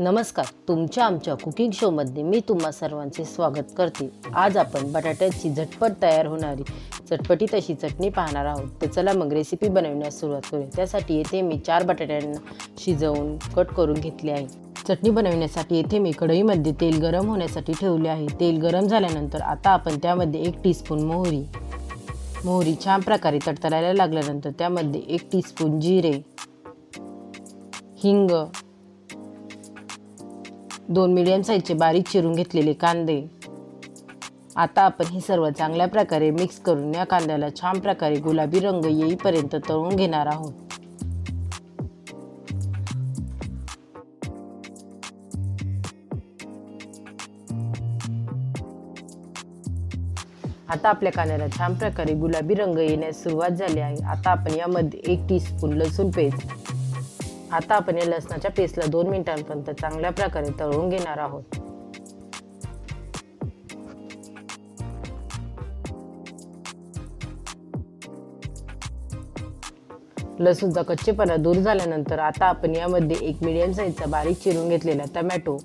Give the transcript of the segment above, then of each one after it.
नमस्कार. तुमच्या आमच्या कुकिंग शोमध्ये मी तुम्हा सर्वांचे स्वागत करते. आज आपण बटाट्याची झटपट तयार होणारी चटपटीत अशी चटणी पाहणार आहोत. तर चला मग रेसिपी बनवण्यास सुरुवात करूया. त्यासाठी येथे मी चार बटाट्यांना शिजवून कट करून घेतले आहे. चटणी बनवण्यासाठी येथे मी कढईमध्ये तेल गरम होण्यासाठी ठेवले आहे. तेल गरम झाल्यानंतर आता आपण त्यामध्ये एक टीस्पून मोहरी मोहरी छान प्रकारे तडतडायला लागल्यानंतर त्यामध्ये एक टीस्पून जिरे हिंग दोन मिडियम साईजचे बारीक चिरून घेतलेले कांदे. आता आपण हे सर्व चांगल्या प्रकारे मिक्स करून या कांद्याला छान प्रकारे गुलाबी रंग येईपर्यंत तळून घेणार आहोत. आता आपल्या कांद्याला छान प्रकारे गुलाबी रंग येण्यास सुरुवात झाली आहे. आता आपण यामध्ये एक टीस्पून लसूण पेस्ट आता आपण या लसणाच्या पेस्टला दोन मिनिटांपर्यंत चांगल्या प्रकारे तळून घेणार आहोत. लसूणचा कच्चेपणा दूर झाल्यानंतर आता आपण यामध्ये एक मिडियम साईजचा बारीक चिरून घेतलेला टमॅटो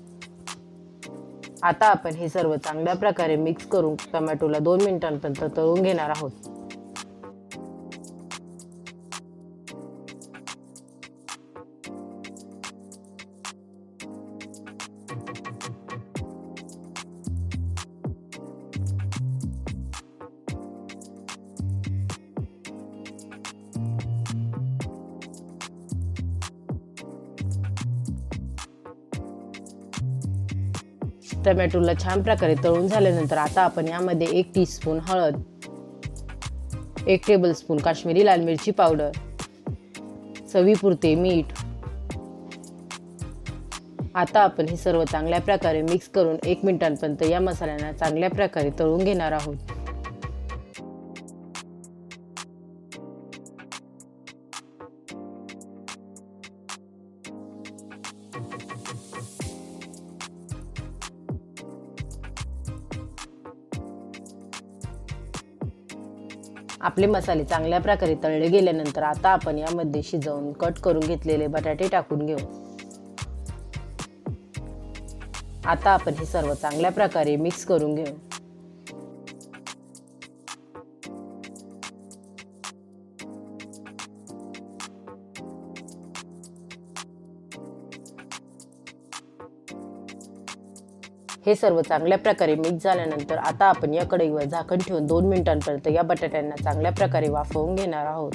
आता आपण हे सर्व चांगल्या प्रकारे मिक्स करून टमॅटोला दोन मिनिटांपर्यंत तळून घेणार आहोत. टमॅटोला छान प्रकारे तळून झाल्यानंतर आता आपण यामध्ये एक टीस्पून हळद एक टेबलस्पून काश्मीरी लाल मिरची पावडर चवीपुरते मीठ. आता आपण हे सर्व चांगल्या प्रकारे मिक्स करून एक मिनिटांपर्यंत या मसाल्यांना चांगल्या प्रकारे तळून घेणार आहोत. आपले मसाले चांगल्या प्रकारे तळले गेल्यानंतर आता आपण यामध्ये शिजवून कट करून घेतलेले बटाटे टाकून घेऊ. आता आपण हे सर्व चांगल्या प्रकारे मिक्स करून घेऊ. हे सर्व चांगल्या प्रकारे मिक्स झाल्यानंतर आता आपण या कढईवर झाकण ठेवून दोन मिनिटांपर्यंत या बटाट्यांना चांगल्या प्रकारे वाफवून घेणार आहोत.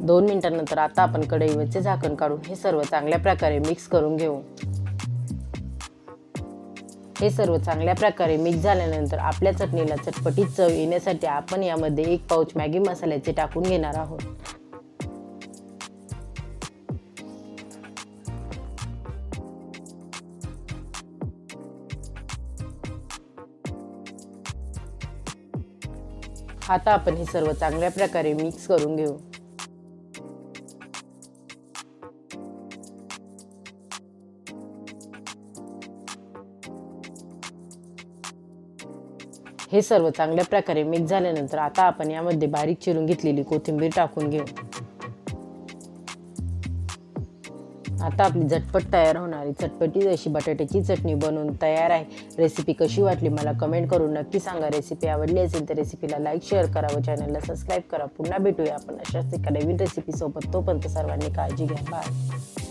दोन मिनिटांनंतर आता आपण कढईवरचे झाकण काढून हे सर्व चांगल्या प्रकारे मिक्स करून घेऊ. हे सर्व चांगल्या प्रकारे मिक्स झाल्यानंतर आपल्या चटणीला चटपटीत चव येण्यासाठी आपण यामध्ये एक पाऊच मॅगी मसाल्याचे टाकून घेणार आहोत. आता आपण हे सर्व चांगल्या प्रकारे मिक्स करून घेऊ. हे सर्व चांगल्या प्रकारे मिक्स झाल्यानंतर आता आपण यामध्ये बारीक चिरून घेतलेली कोथिंबीर टाकून घेऊ. आता आपली झटपट तयार होणारी चटपटी अशी बटाट्याची चटणी बनवून तयार आहे. रेसिपी कशी वाटली मला कमेंट करून नक्की सांगा. रेसिपी आवडली असेल तर रेसिपीला लाईक शेअर करा व चॅनलला सबस्क्राईब करा. पुन्हा भेटूया आपण अशाच एका नवीन रेसिपीसोबत तोपर्यंत सर्वांनी काळजी घ्या. बाय